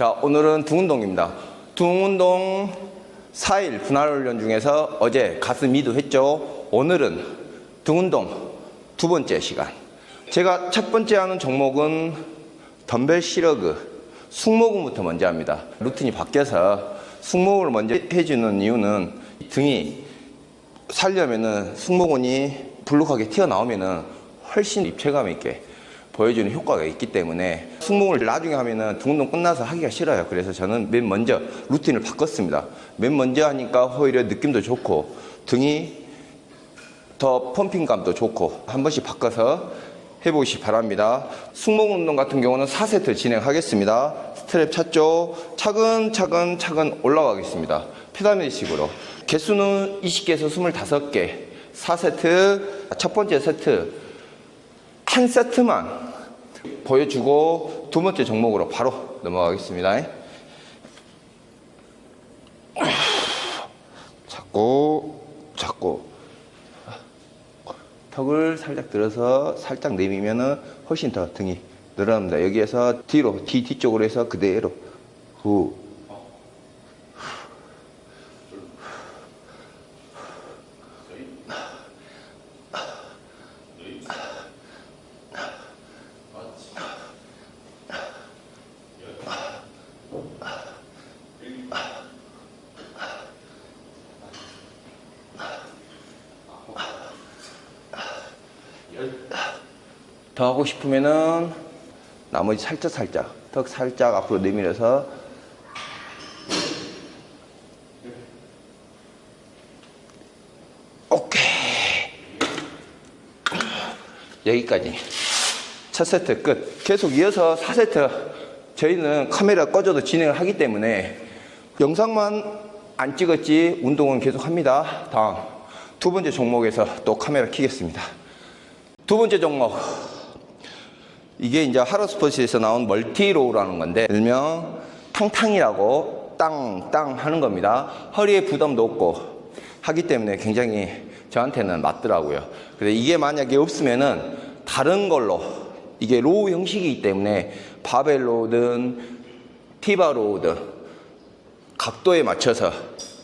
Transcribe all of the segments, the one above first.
자, 오늘은 등운동입니다. 등운동 4일 분할 훈련 중에서 어제 가슴 미도 했죠. 오늘은 등운동 두 번째 시간. 제가 첫 번째 하는 종목은 덤벨 시러그 승모근부터 먼저 합니다. 루틴이 바뀌어서 승모근을 먼저 해주는 이유는 등이 살려면은 승모근이 불룩하게 튀어나오면은 훨씬 입체감 있게 보여주는 효과가 있기 때문에 승모근을 나중에 하면은 등 운동 끝나서 하기가 싫어요. 그래서 저는 맨 먼저 루틴을 바꿨습니다. 맨 먼저 하니까 오히려 느낌도 좋고 등이 더 펌핑감도 좋고 한 번씩 바꿔서 해보시기 바랍니다. 승모근 운동 같은 경우는 4세트 진행하겠습니다. 스트랩 찼죠? 차근차근 차근 올라가겠습니다. 피라미드식으로. 개수는 20개에서 25개. 4세트, 첫 번째 세트. 한 세트만 보여주고 두 번째 종목으로 바로 넘어가겠습니다. 잡고, 잡고. 턱을 살짝 들어서 살짝 내미면은 훨씬 더 등이 늘어납니다. 여기에서 뒤로, 뒤 뒤쪽으로 해서 그대로 후. 더 하고 싶으면은 나머지 살짝 살짝 턱 살짝 앞으로 내밀어서. 오케이. 여기까지. 첫 세트 끝. 계속 이어서 4세트. 저희는 카메라 꺼져도 진행을 하기 때문에 영상만 안 찍었지 운동은 계속 합니다. 다음. 두 번째 종목에서 또 카메라 켜겠습니다. 두 번째 종목 이게 이제 하루스포츠에서 나온 멀티로우라는 건데 일명 탕탕이라고 땅땅 하는 겁니다. 허리에 부담도 없고 하기 때문에 굉장히 저한테는 맞더라고요. 근데 이게 만약에 없으면은 다른 걸로 이게 로우 형식이기 때문에 바벨로든 티바로우든 각도에 맞춰서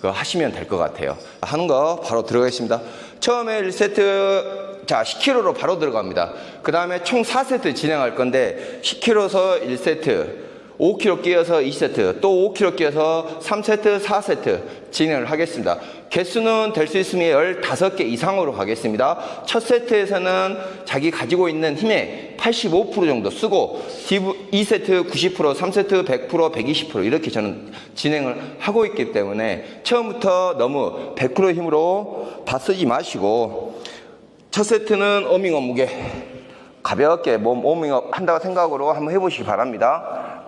하시면 될 것 같아요. 하는 거 바로 들어가겠습니다. 처음에 1세트, 자, 10kg로 바로 들어갑니다. 그 다음에 총 4세트 진행할 건데, 10kg에서 1세트, 5kg 끼어서 2세트, 또 5kg 끼어서 3세트, 4세트 진행을 하겠습니다. 개수는 될 수 있으면 15개 이상으로 가겠습니다. 첫 세트에서는 자기 가지고 있는 힘의 85% 정도 쓰고, 2세트 90%, 3세트 100%, 120% 이렇게 저는 진행을 하고 있기 때문에 처음부터 너무 100% 힘으로 다 쓰지 마시고, 첫 세트는 어밍업 무게 가볍게 몸 워밍업 한다고 생각으로 한번 해보시기 바랍니다.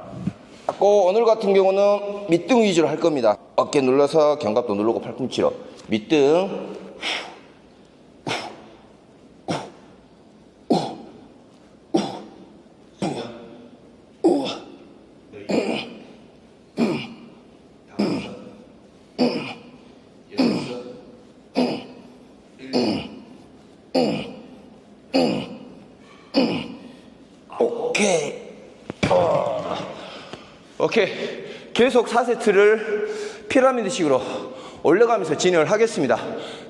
고 오늘 같은 경우는 밑등 위주로 할 겁니다. 어깨 눌러서 견갑도 누르고 팔꿈치로 밑등 오케이 오케이. 계속 4세트를 피라미드식으로 올려가면서 진행을 하겠습니다.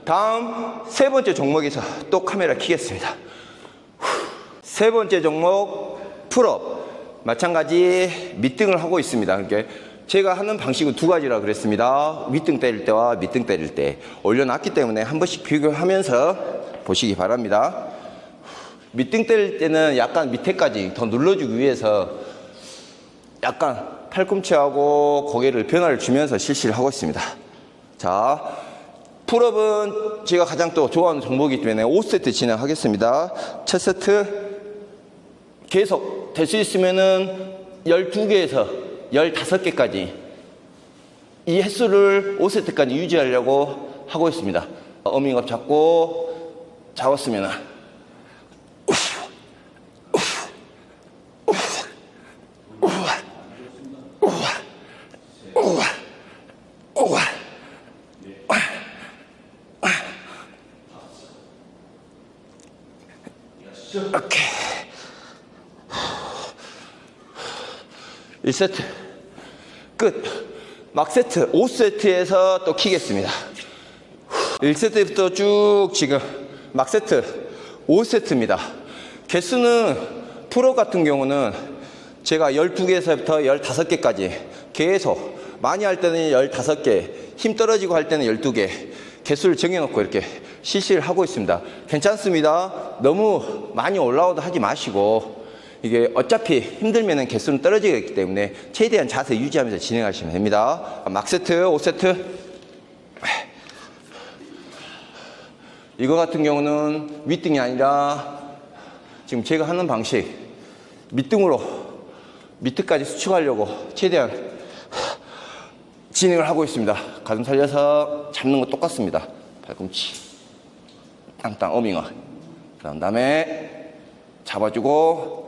다음 세 번째 종목에서 또 카메라 켜겠습니다. 세 번째 종목 풀업. 마찬가지 밑등을 하고 있습니다. 그러니까 제가 하는 방식은 두 가지라 그랬습니다. 윗등 때릴 때와 밑등 때릴 때 올려놨기 때문에 한 번씩 비교하면서 보시기 바랍니다. 밑등 때릴 때는 약간 밑에까지 더 눌러주기 위해서 약간 팔꿈치하고 고개를 변화를 주면서 실시를 하고 있습니다. 자, 풀업은 제가 가장 또 좋아하는 종목이기 때문에 5세트 진행하겠습니다. 첫 세트 계속 될 수 있으면은 12개에서 15개까지 이 횟수를 5세트까지 유지하려고 하고 있습니다. 어밍업 잡고 잡았으면은 오케이. 1세트 끝. 막 세트, 5세트에서 또 키겠습니다. 1세트부터 쭉 지금 막 세트, 5세트입니다. 개수는 프로 같은 경우는 제가 12개에서부터 15개까지 계속 많이 할 때는 15개, 힘 떨어지고 할 때는 12개, 개수를 정해놓고 이렇게 실시를 하고 있습니다. 괜찮습니다. 너무 많이 올라오도 하지 마시고 이게 어차피 힘들면은 개수는 떨어지기 때문에 최대한 자세 유지하면서 진행하시면 됩니다. 막 세트, 5세트. 이거 같은 경우는 윗등이 아니라 지금 제가 하는 방식 밑등으로 밑에까지 수축하려고 최대한 진행을 하고 있습니다. 가슴 살려서 잡는 거 똑같습니다. 팔꿈치, 땅땅 어밍어. 그런 다음에 잡아주고.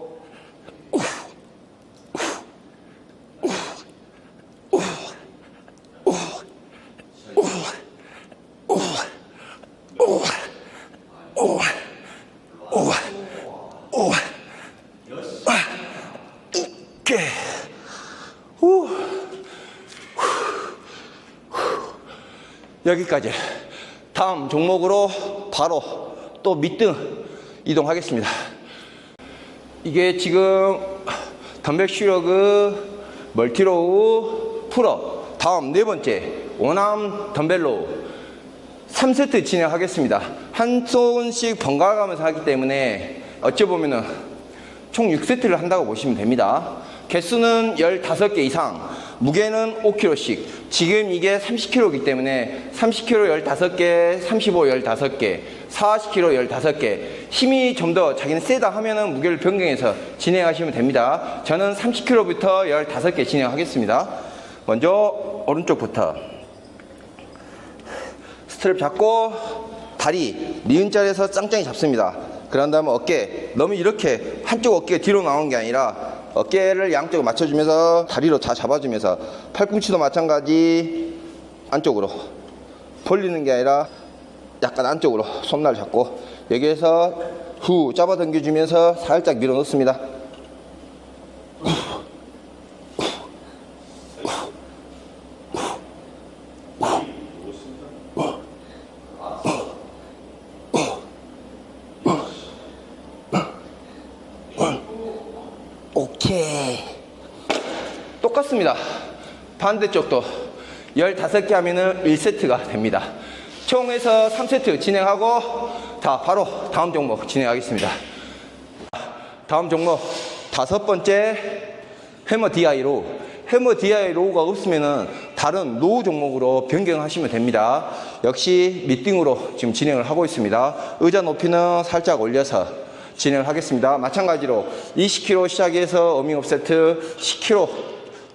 여기까지. 다음 종목으로 바로 또 밑등 이동하겠습니다. 이게 지금 덤벨 슈러그 멀티로우 풀어 다음 네 번째 원암 덤벨로우 3세트 진행하겠습니다. 한 손씩 번갈아 가면서 하기 때문에 어찌 보면은 총 6세트를 한다고 보시면 됩니다. 개수는 15개 이상, 무게는 5kg씩. 지금 이게 30kg이기 때문에 30kg 15개, 35 15개, 40kg 15개. 힘이 좀 더 자기는 세다 하면은 무게를 변경해서 진행하시면 됩니다. 저는 30kg부터 15개 진행하겠습니다. 먼저 오른쪽부터 스트랩 잡고 다리 니은 자리에서 짱짱이 잡습니다. 그런 다음에 어깨 너무 이렇게 한쪽 어깨가 뒤로 나오는 게 아니라 어깨를 양쪽으로 맞춰주면서 다리로 다 잡아주면서 팔꿈치도 마찬가지 안쪽으로 벌리는 게 아니라 약간 안쪽으로 손날 잡고 여기에서 후 잡아 당겨주면서 살짝 밀어 넣습니다. 오케이. 똑같습니다. 반대쪽도 15개 하면은 1세트가 됩니다. 총에서 3세트 진행하고 자, 바로 다음 종목 진행하겠습니다. 다음 종목 다섯 번째 해머 DI 로우. 해머 DI 로우가 없으면은 다른 로우 종목으로 변경하시면 됩니다. 역시 미팅으로 지금 진행을 하고 있습니다. 의자 높이는 살짝 올려서 진행을 하겠습니다. 마찬가지로 20kg 시작해서 어밍업 세트, 10kg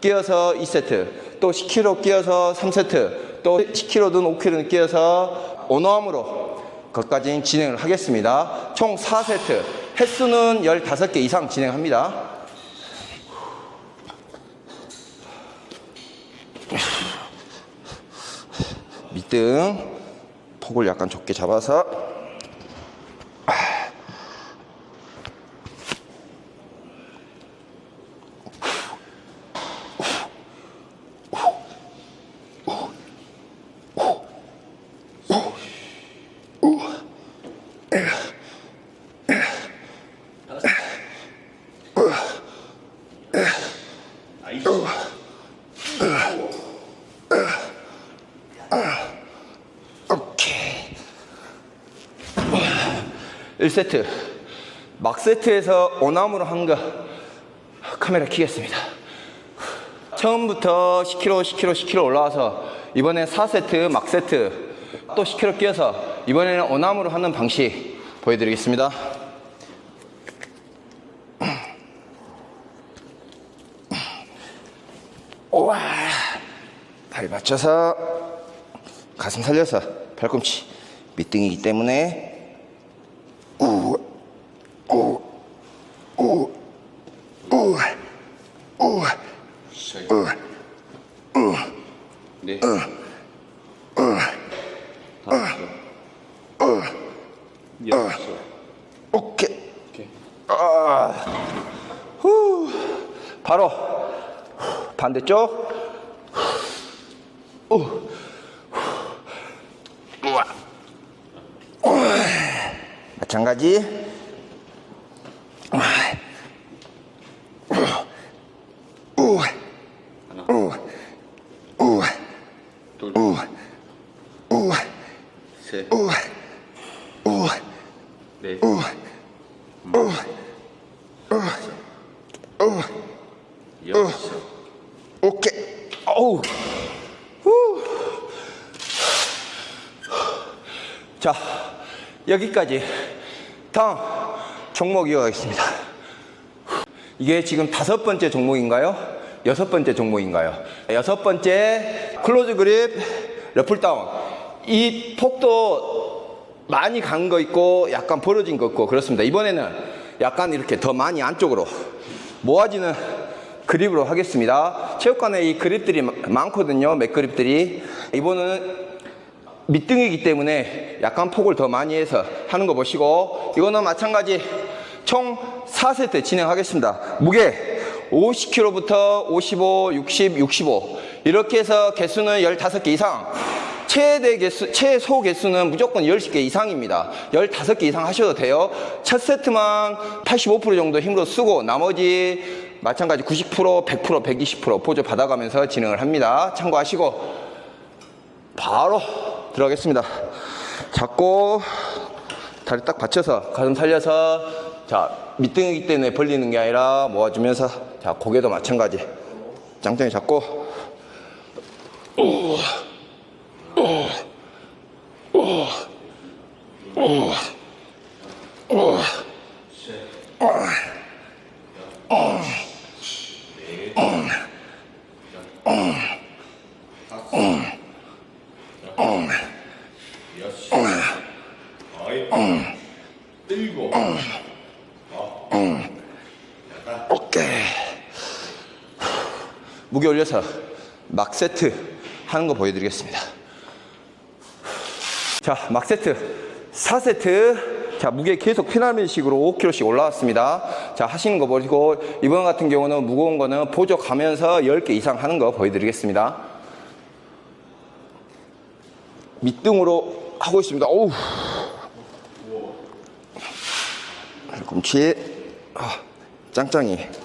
끼어서 2세트, 또 10kg 끼어서 3세트, 또 10kg든 5kg든 끼어서 온화함으로 그것까지 진행을 하겠습니다. 총 4세트, 횟수는 15개 이상 진행합니다. 밑등 폭을 약간 좁게 잡아서 1세트. 막 세트에서 오남으로 한 거 카메라 키겠습니다. 처음부터 10kg, 10kg, 10kg 올라와서 이번엔 4세트, 막 세트 또 10kg 끼어서 이번에는 오남으로 하는 방식 보여드리겠습니다. 우와. 다리 맞춰서 가슴 살려서 팔꿈치 밑등이기 때문에 우, 우, 우, 우, 우, 네. 여섯. 오케이. 오케이. 후. 바로 반대쪽 우와. 마찬가지. 우와. 우와. 우와. 둘, 우와. 우와. 셋, 우와. 우와. 넷, 여섯, 오케이. 어우. 후. 자, 여기까지. 다음 종목 이어가겠습니다. 이게 지금 다섯 번째 종목인가요? 여섯 번째 종목인가요? 여섯 번째 클로즈 그립 러플 다운. 이 폭도 많이 간 거 있고 약간 벌어진 거 있고 그렇습니다. 이번에는 약간 이렇게 더 많이 안쪽으로 모아지는 그립으로 하겠습니다. 체육관에 이 그립들이 마- 많거든요. 맥 그립들이. 이번은 밑등이기 때문에 약간 폭을 더 많이 해서 하는 거 보시고 이거는 마찬가지 총 4세트 진행하겠습니다. 무게 50kg부터 55, 60, 65 이렇게 해서 개수는 15개 이상 최대 개수, 최소 개수는 무조건 10개 이상입니다. 15개 이상 하셔도 돼요. 첫 세트만 85% 정도 힘으로 쓰고 나머지 마찬가지 90%, 100%, 120% 보조 받아가면서 진행을 합니다. 참고하시고 바로 들어가겠습니다. 잡고 다리 딱 받쳐서 가슴 살려서 자 밑등이기 때문에 벌리는 게 아니라 모아주면서 자 고개도 마찬가지 짱짱이 잡고 일곱, 오케이 무게 올려서 막 세트 하는 거 보여드리겠습니다. 자, 막 세트 4세트 자 무게 계속 피라미드식으로 5kg씩 올라왔습니다. 자 하시는 거 보시고 이번 같은 경우는 무거운 거는 보조 가면서 10개 이상 하는 거 보여드리겠습니다. 밑등으로 하고 있습니다. 오우. 팔꿈치 아, 짱짱이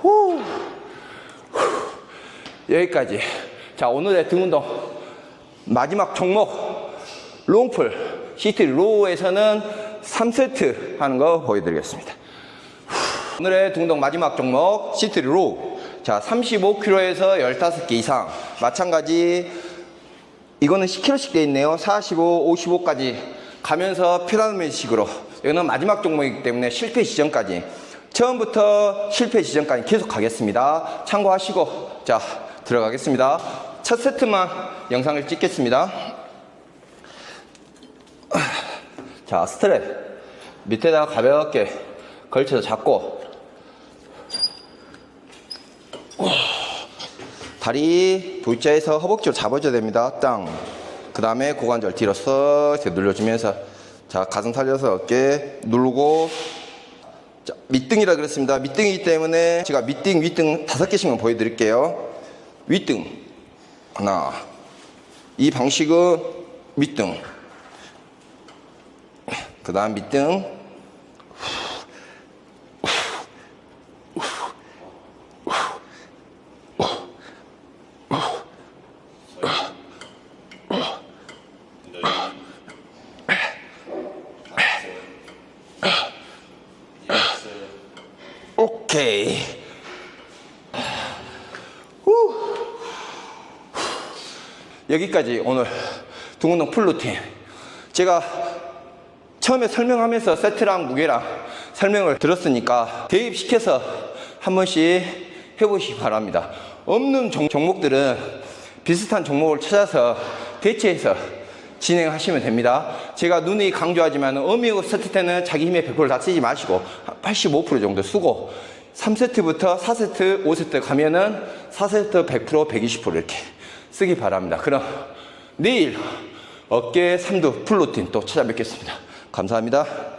후. 여기까지. 자, 오늘의 등 운동. 마지막 종목. 롱풀. 시트 로우에서는 3세트 하는 거 보여드리겠습니다. 오늘의 등 운동 마지막 종목. 시트 로우. 자, 35kg에서 15개 이상. 마찬가지. 이거는 10kg씩 돼 있네요. 45, 55까지 가면서 피라미드식으로. 이거는 마지막 종목이기 때문에 실패 지점까지. 처음부터 실패 지점까지 계속 가겠습니다. 참고하시고, 자, 들어가겠습니다. 첫 세트만 영상을 찍겠습니다. 자, 스트랩. 밑에다가 가볍게 걸쳐서 잡고, 다리 V자에서 허벅지로 잡아줘야 됩니다. 땅. 그 다음에 고관절 뒤로 쓱 눌러주면서 자 가슴 살려서 어깨 누르고 자 밑등이라 그랬습니다. 밑등이기 때문에 제가 밑등 윗등 다섯 개씩만 보여드릴게요. 윗등 하나 이 방식은 밑등 그 다음 밑등 여기까지 오늘 둥운동 풀루틴. 제가 처음에 설명하면서 세트랑 무게랑 설명을 들었으니까 대입시켜서 한 번씩 해보시기 바랍니다. 없는 종목들은 비슷한 종목을 찾아서 대체해서 진행하시면 됩니다. 제가 눈이 강조하지만 어미역 세트 때는 자기 힘의 100%다 쓰지 마시고 85% 정도 쓰고 3세트부터 4세트, 5세트 가면은 4세트 100%, 120% 이렇게 쓰기 바랍니다. 그럼 내일 어깨 삼두 플로틴 또 찾아뵙겠습니다. 감사합니다.